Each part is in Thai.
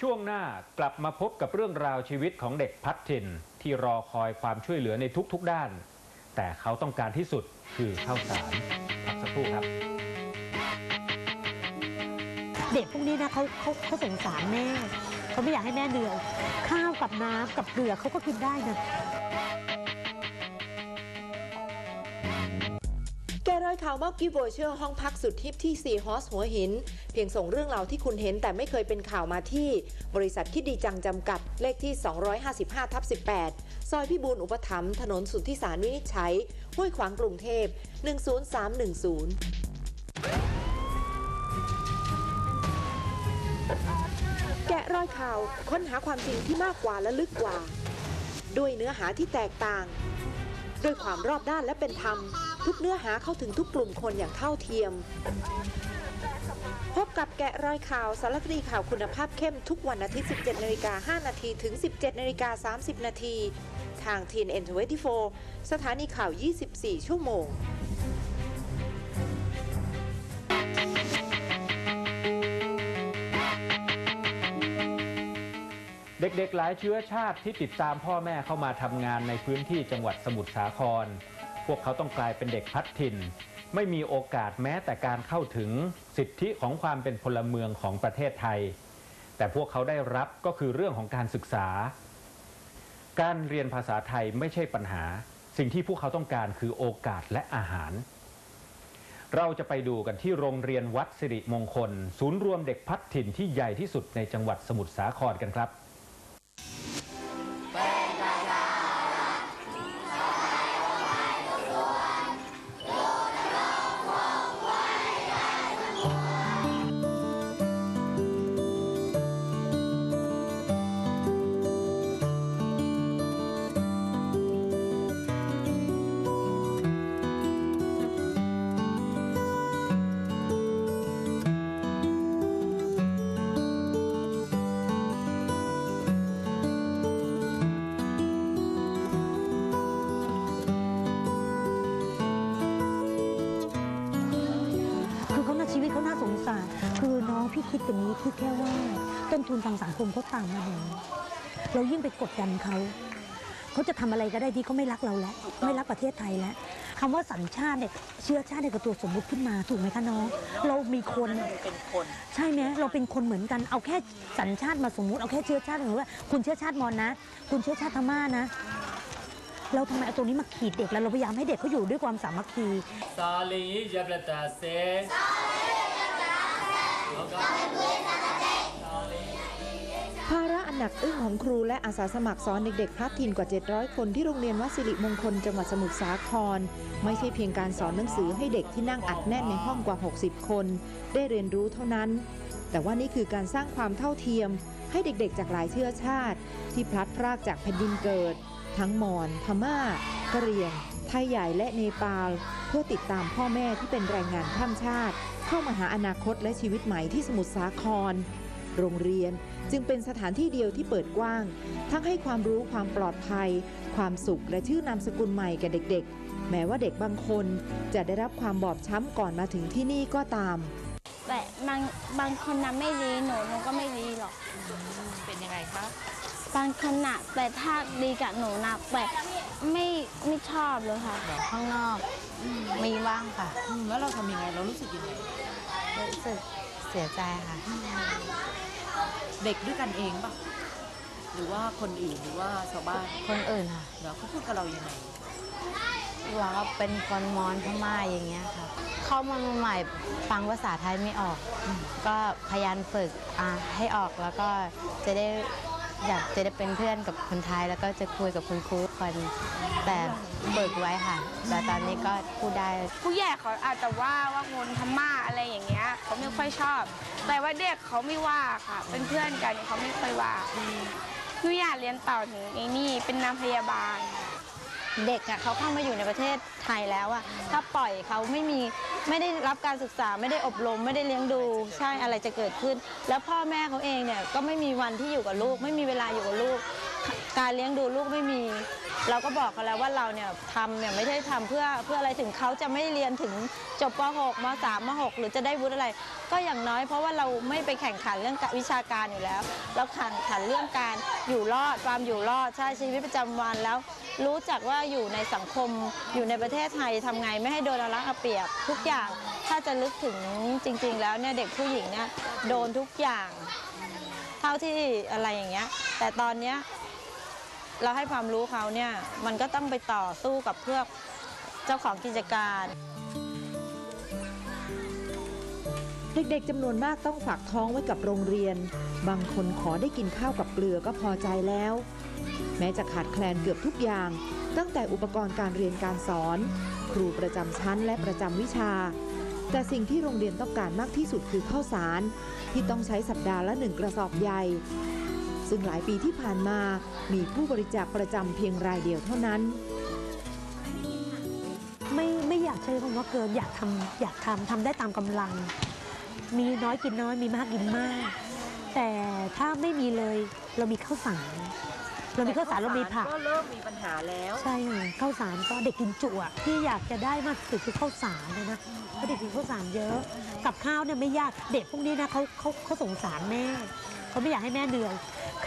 ช่วงหน้ากลับมาพบกับเรื่องราวชีวิตของเด็กพัดถิ่นที่รอคอยความช่วยเหลือในทุกๆด้าน แต่เขาต้องการที่สุดคือข้าวสารพักสักครู่ครับ เด็กพวกนี้นะเขาเขาเขาสงสารแม่เขาไม่อยากให้แม่เหนื่อยข้าวกับน้ำกับเกลือเขาก็กินได้นะ ข่าวมอบกิฟต์วเชอร์ห้องพักสุดทิพย์ที่ซีฮอสหัวหิน เพียงส่งเรื่องราวที่คุณเห็นแต่ไม่เคยเป็นข่าวมาที่ บริษัทคิดดีจังจำกัด เลขที่ 255ทับ18 ซอยพิบูลอุปถัมภ์ถนนสุทธิสารวินิจฉัย ห้วยขวางกรุงเทพ 10310แกะรอยข่าวค้นหาความจริงที่มากกว่าและลึกกว่า ด้วยเนื้อหาที่แตกต่าง ด้วยความรอบด้านและเป็นธรรม ทุกเนื้อหาเข้าถึงทุกกลุ่มคนอย่างเท่าเทียม พบกับแกะรอยข่าวสารคดีข่าวคุณภาพเข้มทุกวันอาทิตย์ 17นาฬิกา5นาทีถึง 17นาฬิกา30นาทีทาง TNN 24สถานีข่าว 24 ชั่วโมงเด็กๆ หลายเชื้อชาติที่ติดตามพ่อแม่เข้ามาทำงานในพื้นที่จังหวัดสมุทรสาคร พวกเขาต้องกลายเป็นเด็กพัดถิ่น ไม่มีโอกาสแม้แต่การเข้าถึงสิทธิของความเป็นพลเมืองของประเทศไทย แต่พวกเขาได้รับก็คือเรื่องของการศึกษา การเรียนภาษาไทยไม่ใช่ปัญหา สิ่งที่พวกเขาต้องการคือโอกาสและอาหาร เราจะไปดูกันที่โรงเรียนวัดสิริมงคล ศูนย์รวมเด็กพัดถิ่นที่ใหญ่ที่สุดในจังหวัดสมุทรสาครกันครับ คิดอย่างนี้คือแค่ว่าต้นทุนทางสังคมเขาต่ำมาหนูเรายิ่งไปกดดันเขาเขาจะทำอะไรก็ได้ที่เขาไม่รักเราแล้ว ไม่รักประเทศไทยแล้วคำว่าสัญชาติเนี่ยเชื้อชาติเนี่ยก็ตัวสมมุติขึ้นมาถูกไหมคะน้อง เรามีคนเป็นคน ใช่ไหมเราเป็นคนเหมือนกันเอาแค่สัญชาติมาสมมุติเอาแค่เชื้อชาติหรือว่าคุณเชื้อชาติมอญนะ คุณเชื้อชาติพม่านะ เราทำไมเอาตรงนี้มาขีดเด็กแล้วเราพยายามให้เด็กเขาอยู่ด้วยความสามัคคีซาลียับละตาเซากอึ้งของครูและอาสาสมัครสอนเด็กๆพลัดถิ่นกว่า 700 คนที่โรงเรียนวัดสิริมงคลจังหวัดสมุทรสาคร ไม่ใช่เพียงการสอนหนังสือให้เด็กที่นั่งอัดแน่นในห้องกว่า 60 คน ได้เรียนรู้เท่านั้น แต่ว่านี่คือการสร้างความเท่าเทียม ให้เด็กๆ จากหลายเชื้อชาติ ที่พลัดพรากจากแผ่นดินเกิด ทั้งมอญพม่ากะเหรี่ยง ไทยใหญ่และเนปาล เพื่อติดตามพ่อแม่ที่เป็นแรงงานข้ามชาติ เข้ามาหาอนาคตและชีวิตใหม่ที่สมุทรสาคร โรงเรียน จึงเป็นสถานที่เดียวที่เปิดกว้าง ทั้งให้ความรู้ความปลอดภัย ความสุขและชื่อนามสกุลใหม่แก่เด็กๆ แม้ว่าเด็กบางคนจะได้รับความบอบช้ำก่อนมาถึงที่นี่ก็ตาม แต่บางบางคนน่ะไม่ดีหนูหนูก็ไม่ดีหรอก เป็นยังไงคะบางคนน่ะแต่ถ้าดีกับหนูน่ะแต่ไม่ไม่ชอบเลยค่ะ ข้างนอกมีบ้างค่ะอืมแล้วเราทำยังไงเรารู้สึกยังไงรู้สึกเสียใจค่ะ เด็กด้วยกันเองปะหรือว่าคนอื่นหรือว่าชาวบ้านคนอื่นค่ะเดี๋ยวเขาพูดกับเรายังไงว่าเขาเป็นคนมอญพม่าอย่างเงี้ยค่ะ เข้ามาใหม่ฟังภาษาไทยไม่ออก ก็พยายามฝึกอะให้ออกแล้วก็จะได้ อยากจะได้เป็นเพื่อนกับคนไทยแล้วก็จะคุยกับคุณครูคนแต่เบิกไว้ค่ะ แต่ตอนนี้ก็พูดได้ ผู้ใหญ่เขาอาจจะว่าว่าคนพม่าอะไรอย่างเงี้ยเขาไม่ค่อยชอบ แต่ว่าเด็กเขาไม่ว่าค่ะ เป็นเพื่อนกันเขาไม่ค่อยว่าหนูอยากเรียนต่อถึงไอ้นี่เป็นนางพยาบาล เด็กอะเขาเข้ามาอยู่ในประเทศไทยแล้วอะถ้าปล่อยเขาไม่มีไม่ได้รับการศึกษาไม่ได้อบรม ไม่ได้เลี้ยงดูใช่อะไรจะเกิดขึ้น แล้วพ่อแม่เขาเองเนี่ยก็ไม่มีวันที่อยู่กับลูก ไม่มีเวลาอยู่กับลูก การเลี้ยงดูลูกไม่มี เราก็บอกเขาแล้วว่าเราเนี่ยทำเนี่ยไม่ได้ทำเพื่อเพื่ออะไรถึงเขาจะไม่เรียนถึงจบป .6 ม .3 ม .6 หรือจะได้วุฒิอะไร ก็อย่างน้อยเพราะว่าเราไม่ไปแข่งขันเรื่องวิชาการอยู่แล้ว เราแข่งขันเรื่องการอยู่รอดความอยู่รอดใช้ชีวิตประจำวันแล้ว รู้จักว่าอยู่ในสังคมอยู่ในประเทศไทยทำไงไม่ให้โดนเอารัดเอาเปรียบทุกอย่างถ้าจะลึกถึงจริง ๆ แล้วเนี่ยเด็กผู้หญิงเนี่ยโดนทุกอย่าง เท่าที่อะไรอย่างเงี้ย แต่ตอนเนี้ย เราให้ความรู้เขาเนี่ยมันก็ต้องไปต่อสู้กับเพื่อเจ้าของกิจการ เด็กๆจำนวนมากต้องฝากท้องไว้กับโรงเรียน บางคนขอได้กินข้าวกับเกลือก็พอใจแล้ว แม้จะขาดแคลนเกือบทุกอย่าง ตั้งแต่อุปกรณ์การเรียนการสอน ครูประจำชั้นและประจำวิชา แต่สิ่งที่โรงเรียนต้องการมากที่สุดคือข้าวสาร ที่ต้องใช้สัปดาห์ละหนึ่งกระสอบใหญ่ ซึ่งหลายปีที่ผ่านมามีผู้บริจาคประจำเพียงรายเดียวเท่านั้น ไม่ไม่อยากใช้คำว่าเกินอยากทำอยากทำทำได้ตามกำลัง มีน้อยกินน้อยมีมากกินมาก แต่ถ้าไม่มีเลยเรามีข้าวสารเรามีข้าวสารเรามีผักก็เริ่มมีปัญหาแล้วใช่ค่ะข้าวสารก็เด็กกินจุอะที่อยากจะได้มากที่สุดคือข้าวสารเลยนะเพราะเด็กกินข้าวสารเยอะ กับข้าวเนี่ยไม่ยากเด็กพวกนี้นะเขาเขาเขาสงสารแม่เขาไม่อยากให้แม่เหนื่อย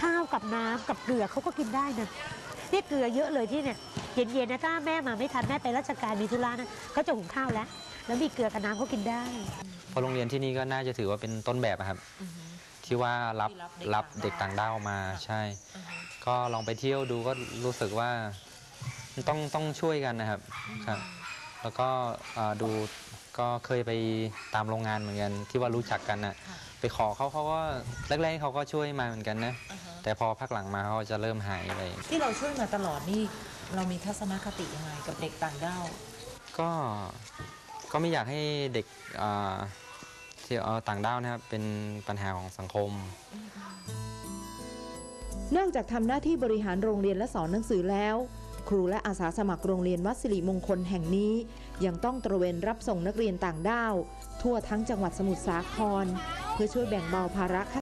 ข้าวกับน้ำกับเกลือเขาก็กินได้นะเนี่ยเกลือเยอะเลยที่เนี่ยเย็นๆนะถ้าแม่มาไม่ทันแม่ไปราชการมีธุระนะเขาจะหุงข้าวแล้ว แล้วมีเกลือกับน้ำเขากินได้เพราะโรงเรียนที่นี่ก็น่าจะถือว่าเป็นต้นแบบอะครับ ที่ว่ารับที่รัรับบเด็เด็กกต่าต่างงด้าด้าววมาค่ะใช่ ก็ลองไปเที่ยวดูก็รู้สึกว่าต้องต้องช่วยกันนะครับครับแล้วก็เอ่อดูก็เคยไปตามโรงงานเหมือนกันที่ว่ารู้จักกันนะ ไปขอเขาเขาก็แรกๆเขาก็ช่วยมาเหมือนกันนะแต่พอพักหลังมาเขาจะเริ่มหายไป ที่เราช่วยมาตลอดนี่เรามีทัศนคติยังไงกับเด็กต่างด้าวก็ก็ไม่อยากให้เด็กเอ่อที่เอ่อต่างด้าวนะครับเป็นปัญหาของสังคม นอกจากทำหน้าที่บริหารโรงเรียนและสอนหนังสือแล้ว ครูและอาสาสมัครโรงเรียนวัดสิริมงคลแห่งนี้ ยังต้องตระเวนรับส่งนักเรียนต่างด้าว ทั่วทั้งจังหวัดสมุทรสาครเพื่อช่วยแบ่งเบาภาระค่า